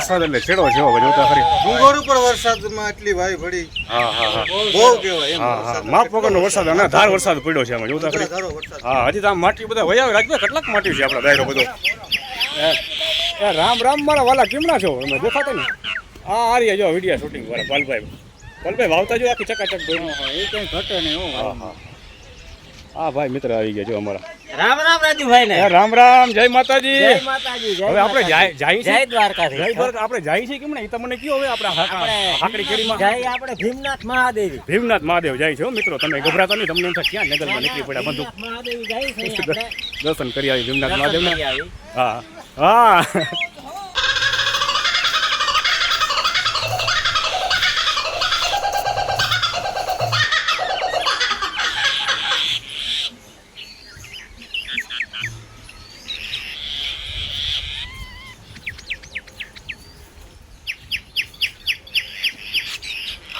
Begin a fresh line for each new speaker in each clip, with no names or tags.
વરસાદ
એટલે છેડો છે હવે જોતા ખરી
ડુંગર ઉપર વરસાદમાં એટલી વાય પડી.
હા હા હા.
બહુ કહેવાય એમ વરસાદ.
માપ વગરનો વરસાદ અને ધાર વરસાદ પડ્યો છે આમાં જોતા ખરી હા હજી તો આમ માટી બધા વયા રાખજો રાજભાઈ કેટલાક માટી છે આપણા દાયરો બધો. એ એ રામ રામ મારા વાલા કેમના છો? તમે દેખાતા ને હા આ રહ્યા જો વીડિયો શૂટિંગ વાળા પાલભાઈ. પાલભાઈ વાવતા જો આખી ચકાચક ધોઈને.
એ કઈ ઘટે નહીં
હા હા હા. ભાઈ મિત્ર આવી ગયા જો અમારા.
રામ રામ રાજુભાઈ ને.
રામ રામ જય માતાજી.
જય માતાજી
હવે આપણે જાય જાય
જય દ્વારકા
જય દ્વારકા આપણે જાય છે કેમ ને? તમને કયો હવે આપણે હાકડી કેરીમાં.
જય આપણે ભીમનાથ મહાદેવ
ભીમનાથ મહાદેવ જાય છે મિત્રો. તમે ગભરાતા નહીં તમને એમ ક્યાં નગરમાં નીકળી પડ્યા
બંધુ મહાદેવ જાય છે આપણે.
દર્શન કરી આવી ભીમનાથ
મહાદેવ
હા. હા.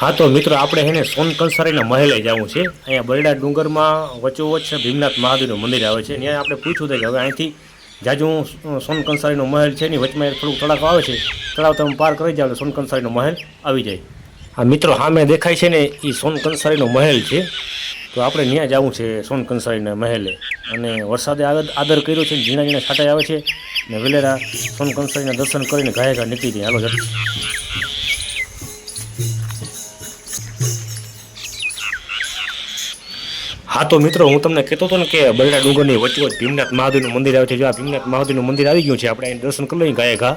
હા તો મિત્રો, આપણે એને સોન કંસારીના મહેલે જવું છે. અહીંયા બરડા ડુંગરમાં વચ્ચોવચ્ચ ભીમનાથ મહાદેવનું મંદિર આવે છે. ત્યાં આપણે પૂછ્યું હતું કે હવે અહીંથી જાજુ સોન કંસારીનો મહેલ છે એની વચમાં થોડુંક તળાવ આવે છે. તળાવ તમે પાર કરી જાવ સોન કંસારીનો મહેલ આવી જાય. હા મિત્રો સામે દેખાય છે ને એ સોન કંસારીનો મહેલ છે. તો આપણે ત્યાં જવું છે સોન કંસારીના મહેલે. અને વરસાદે આગળ આદર કર્યો છે ઝીણા ઝીણા છાંટા આવે છે. ને વેલેરા સોન કંસારીના દર્શન કરીને ઘાયે ઘા નીકળી જાય. હાલો ઝડપ હા તો મિત્રો, હું તમને કહેતો હતો ને કે બરડા ડુંગરની વચ્ચે ભીમનાથ મહાદેવનું મંદિર આવે છે. જો આ ભીમનાથ મહાદેવનું મંદિર આવી ગયું છે, આપણે અહીં દર્શન કરી લઈએ ગાયે ઘા.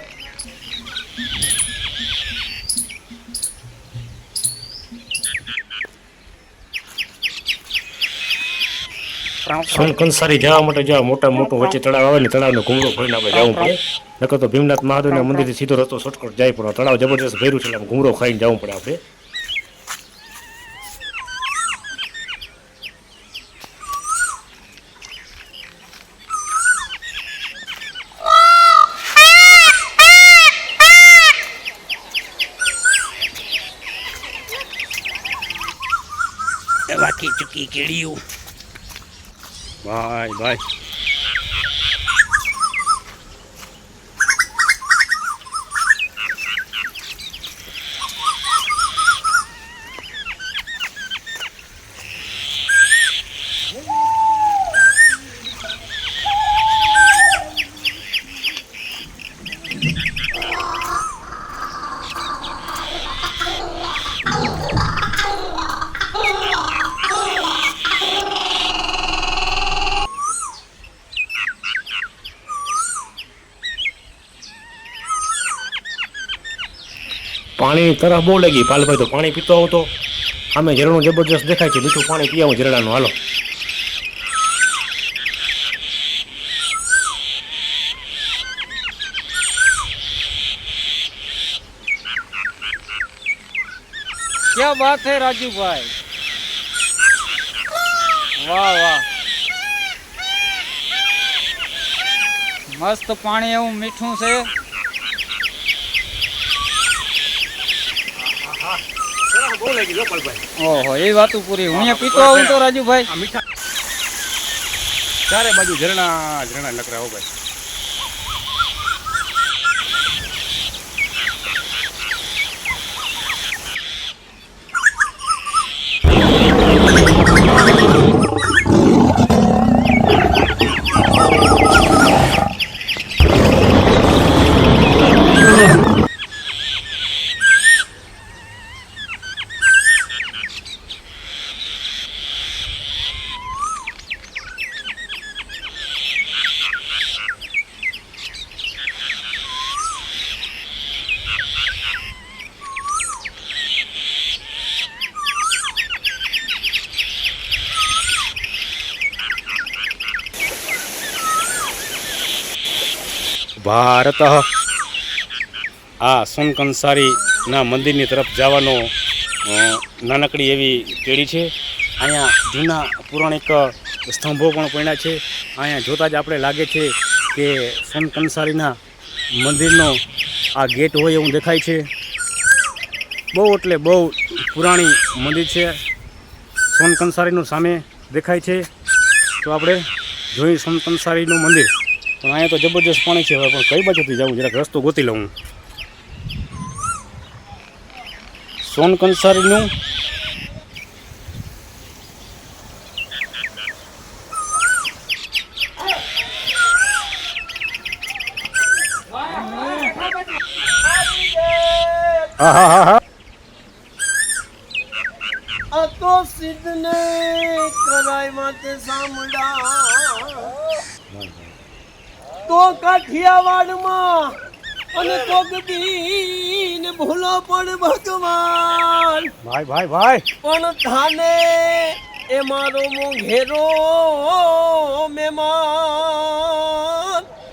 સોન કંસારી જવા માટે જો આ મોટા મોટું વચ્ચે તળાવ આવે ને, તળાવનો ઘૂમરો ફરીને આપણે જવું પડે. નકર તો ભીમનાથ મહાદેવના મંદિરથી સીધો રસ્તો શોર્ટકટ જાય પણ તળાવ જબરજસ્ત ભર્યું છે, એટલે ઘૂમરો ખાઈને જવું પડે આપણે.
વાકી ચૂકી કેળ્યું
ભાઈ ભાઈ.
પાણીની તરફ બહુ લાગી. પાલભાઈ તો પાણી પીતો આવું તો આમે ઝરણું જબરજસ્ત દેખાય છે. મીઠું પાણી પી આવું ઝરણાનું હાલો.
ક્યાં વાત છે રાજુભાઈ? વાહ વાહ. મસ્ત પાણી એવું મીઠું છે
બહુ લાગી જો પાલભાઈ
ઓહો, એ વાતું પૂરી. હું પીતો આવું તો
ચારે બાજુ ઝરણા ઝરણા લકરા હો ભાઈ. ભારત. આ સોનકંસારીના મંદિરની તરફ જવાનો નાનકડી એવી પેઢી છે. અહીંયા જૂના પૌરાણિક સ્તંભો પણ પડ્યા છે. અહીંયા જોતાં જ આપણે લાગે છે કે સોનકંસારીના મંદિરનો આ ગેટ હોય એવું દેખાય છે. બહુ એટલે બહુ પુરાણી મંદિર છે. સોનકંસારીનું સામે દેખાય છે. તો આપણે જોઈએ સોનકંસારીનું મંદિર. પણ અહીંયા તો જબરજસ્ત પાણી છે હવે, પણ કઈ બાજુથી જવું? જરાક રસ્તો ગોતી લઉં સોન કંસારીનું. હા હા હા હા.
આ તો સિદ્ધને કરાય માતે સામડા તો કાઠિયાવાડમાં અને તો કોકદીન ભૂલો પણ ભગવાન.
ભાઈ ભાઈ ભાઈ.
પણ થાને એ મારો મોઘેરો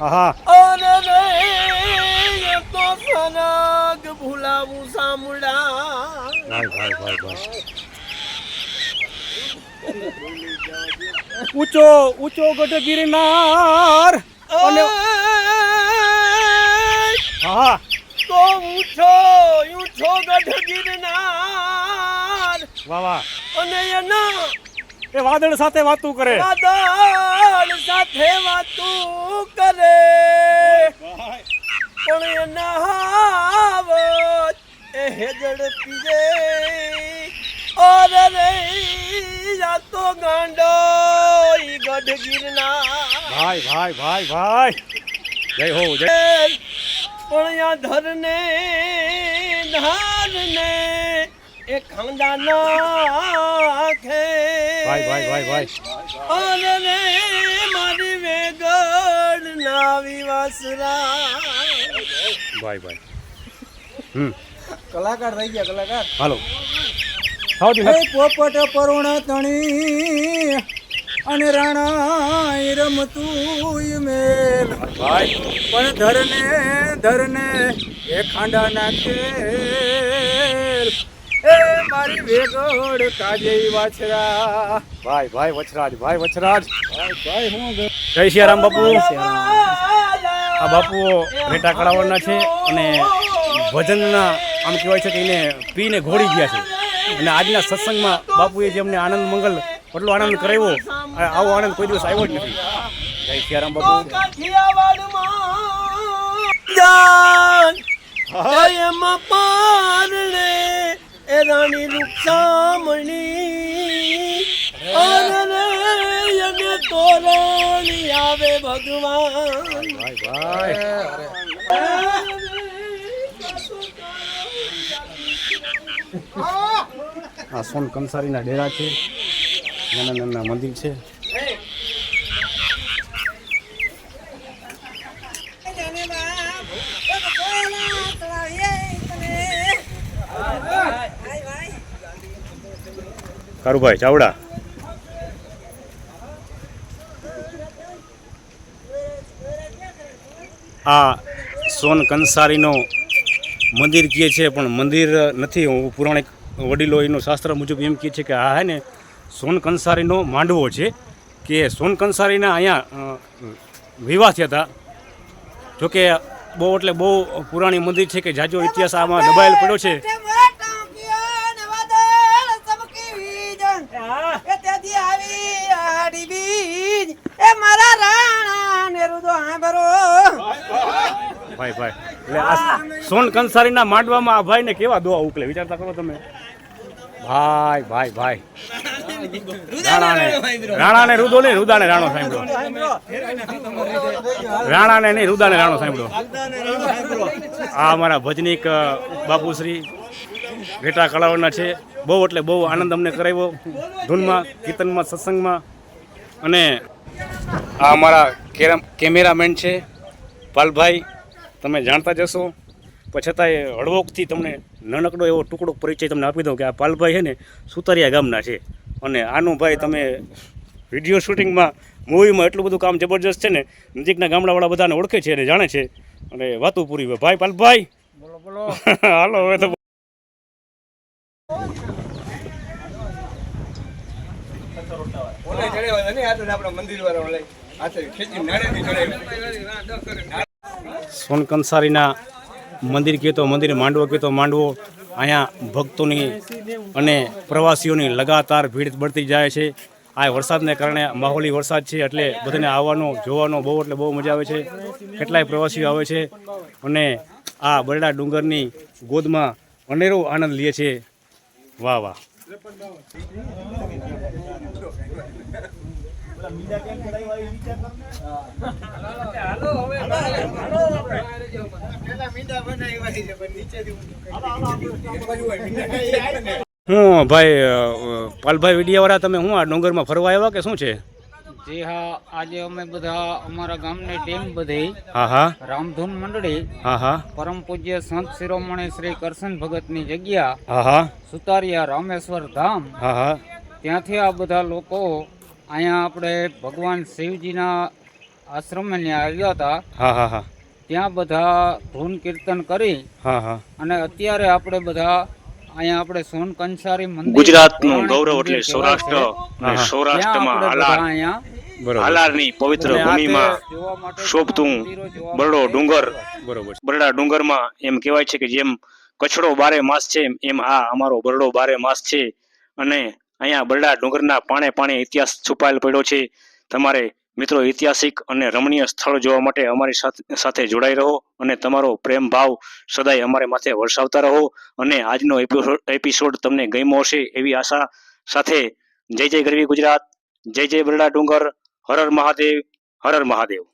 હા
અરે રે એ તો સનગ ભૂલાવું સામડા
ભાઈ ભાઈ ભાઈ ભાઈ. ઊંચો ઊંચો ગઢ ગિરનાર અને હા
તો ઊંચો ઊંચો ગઢ ગિરનાર
વાહ વાહ.
અને એના
એ વાદળ સાથે વાતું કરે.
વાદળ સાથે વાતું કરે. પણ એના હાવ એ હેજડ પીજે યા તો ગાંડો ઈ ગઢ ગીરના
ભાઈ ભાઈ ભાઈ ભાઈ. જય હો જય
પણ યા ધરને ધારને એ ખાંડા નાખે
ભાઈ ભાઈ ભાઈ ભાઈ.
અરે રે મારી વેગડ નાવી વાસરા
ભાઈ ભાઈ. હમ.
કલાકાર થઈ ગયા કલાકાર.
હાલો.
પોપટ પરુણ તણી અને રાણા રમતું મેલ.
ભાઈ.
પણ ધરને ધરને એ ખાંડા નાખે એ મારી વેગોડ કાજે વાછરા.
ભાઈ ભાઈ વચરાજ ભાઈ વચરાજ.
ભાઈ ભાઈ હું
જય સિયારામ બાપુ. આ બાપુઓ ભેટા કળાવવાના છે અને ભજનના આમ કહેવાય છે કે એને પીને ઘોડી ગયા છે. અને આજના સત્સંગમાં બાપુએ જે અમને આનંદ મંગલ એટલો આનંદ કરાવ્યો. આવો આનંદ કોઈ દિવસ આવ્યો જ નથી. જય સિયારામ બાપુ.
રાણી રૂપસામણી અરે રે એને તોરણી આવે ભગવાન.
ભાઈ આ સોન કંસારીના ડેરા છે. નાના નાના મંદિર છે. કારુભાઈ, ચાવડા. આ સોન કંસારીનો મંદિર કહે છે, પણ મંદિર નથી, હું પુરાણિક વડીલો એનું શાસ્ત્ર મુજબ એમ કહે છે કે આ હે ને સોન કંસારીનો માંડવો છે કે સોન કંસારીના અહીંયા વિવાહ થયા હતા. જોકે બહુ એટલે બહુ પુરાણી મંદિર છે કે જાજો ઇતિહાસ આમાં દબાયેલ પડ્યો છે. ભાઈ ભાઈ, એટલે આ સોન કંસારીના માંડવામાં આ ભાઈને કેવા દોવા ઉકલે, વિચારતા કરો તમે? ભાઈ ભાઈ ભાઈ. રાણાને રાણાને રુદો નહીં રુદાને રાણો સાંભળો. રાણાને નહીં રુદાને રાણો સાંભળો. આ અમારા ભજનીક બાપુશ્રી ઘેટા કલાવરના છે. બહુ એટલે બહુ આનંદ અમને કરાવ્યો ધૂનમાં કીર્તનમાં સત્સંગમાં. અને આ અમારા કેમેરામેન છે પાલભાઈ. તમે જાણતા જશો પણ છતાંય હળવોકથી તમને નાનકડો એવો ટુકડો પરિચય તમને આપી દઉં કે આ પાલભાઈ છે ને સુતરિયા ગામના છે. અને આનું ભાઈ તમે વીડિયો શૂટિંગમાં મૂવીમાં એટલું બધું કામ જબરજસ્ત છે ને નજીકના ગામડાવાળા બધાને ઓળખે છે અને જાણે છે. અને વાતો પૂરી હોય. ભાઈ પાલભાઈ!
બોલો બોલો.
હાલો હવે તો સોન કંસારીના મંદિર કહે તો મંદિર માંડવો કહે તો માંડવો. અહીંયા ભક્તોની અને પ્રવાસીઓની લગાતાર ભીડ બળતી જાય છે.
આ વરસાદને કારણે માહોલી વરસાદ છે એટલે બધાને આવવાનો, જોવાનો બહુ એટલે બહુ મજા આવે છે. કેટલાય પ્રવાસીઓ આવે છે અને આ બરડા ડુંગરની ગોદમાં અનેરો આનંદ લે છે. વાહ વાહ. હું ભાઈ પાલભાઈ વિડિયાવાળા તમે હું આ ડુંગરમાં ફરવા આવ્યા કે શું છે?
જી હા આજે અમે બધા અમારા ગામની ટીમ બધી
હા હા.
રામધૂન મંડળી
હા હા.
પરમ પૂજ્ય સંત શિરોમણી શ્રી કરશન ભગતની જગ્યા
હા હા.
સુતારિયા રામેશ્વર ધામ.
હા હા.
ત્યાંથી આ બધા લોકો અહીંયા આપણે ભગવાન શિવજીના આશ્રમે આવ્યા હતા.
હા હા હા.
ત્યાં બધા ધૂન કીર્તન કરી
હા હા.
અને અત્યારે આપણે બધા અહીંયા આપણે સોન કંસારી મંદિર
ગુજરાતનું ગૌરવ એટલે સૌરાષ્ટ્ર સૌરાષ્ટ્રમાં હાલાર હાલારની પવિત્ર ભૂમિમાં શોભતું બરડો ડુંગર બરોબર. બરડા ડુંગરમાં એમ કહેવાય છે કે જેમ કચડો બારે માસ છે એમ આ અમારો બરડો બારે માસ છે. અને અહીંયા બરડા ડુંગરના પાણે પાણે ઇતિહાસ છુપાયેલ પડ્યો છે. તમારે મિત્રો ઐતિહાસિક અને રમણીય સ્થળ જોવા માટે અમારી સાથ- જોડાઈ રહો અને તમારો પ્રેમ ભાવ સદાય અમારે માથે વરસાવતા રહો અને આજનો એપિસોડ તમને ગમ્યો હશે એવી આશા સાથે જય જય ગરવી ગુજરાત, જય જય બરડા ડુંગર, હર હર મહાદેવ, હર હર મહાદેવ.